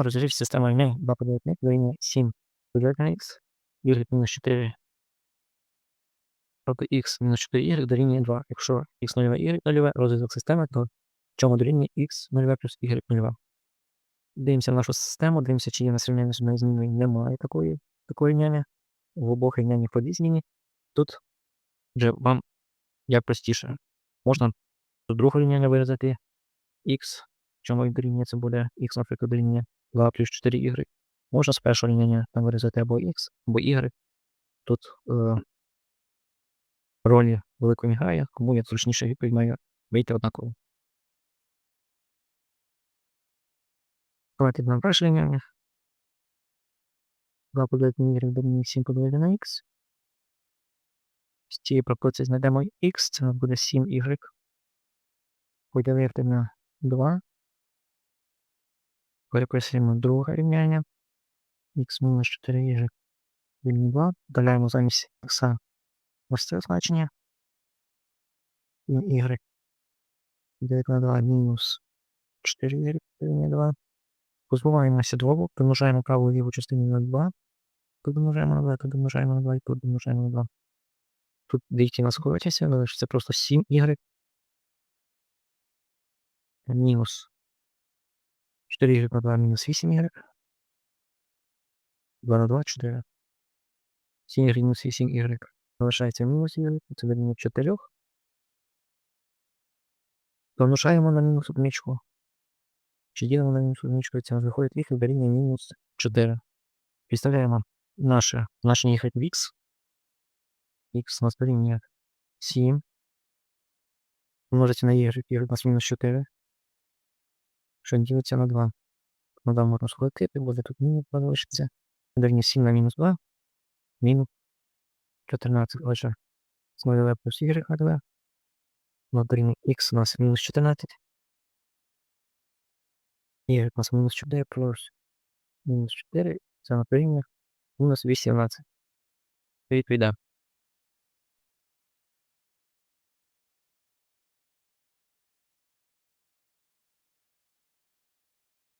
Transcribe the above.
Розрив системи рівнянь 2 поділити на х дорівнює 7 поділити на х, y мінус 4 тобто х мінус 4y дорівнює 2. Якщо х нульове, y нульове, розв'язок системи, то чому дорівнює х нульове плюс y нульове. Дивимося в нашу систему, дивимося, чи є у нас рівняння з зміною. Немає такої, такої рівняння. В обох рівняннях по дві. Тут вже вам як простіше. Можна до другого рівняння виразити х, чому дорівнює, це буде х, наприклад, дорівнює 2 плюс 4y. Можна з першого рівняння там виразити або х, або y. Тут е, ролі великої грає, кому як зручніше відповідь має вийти однаково. Давайте нам перше рівняння. 2 поділити на y дорівнює 7 поділити на х. З цієї пропорції знайдемо х, це буде 7y. Поділити на 2. Переписуємо друге рівняння. х мінус 4y дорівнює 2. Додаємо замість х ось це значення. Y. 9 на 2 мінус 4y дорівнює 2. Позбуваємося двобок, примножаємо праву і ліву частину на 2. Тут домножаємо на 2, тут домножаємо на 2 і тут домножаємо на 2. Тут двійки у нас скоротяться, але це просто 7y. Мінус 4y на 2 мінус 8y. 2 на 2, 4. 7y мінус 8y. Залишається мінус y, це дорівнює 4. Помножаємо на мінус одиничку. Чи ділимо на мінус одиничку, це у нас виходить y дорівнює мінус 4. Підставляємо наше значення y в x. x у нас дорівнює 7. Помножити на y, y у нас мінус 4. Що ділиться на 2. На 2 можна скоротити, буде тут мінус 2 залишиться. Дорівнює 7 на мінус 2. Мінус 14. Отже, з 0 плюс y на 2. На дорівнює x у нас мінус 14. Y у нас мінус 4 плюс мінус 4. Це на дорівнює мінус 18. Відповідає.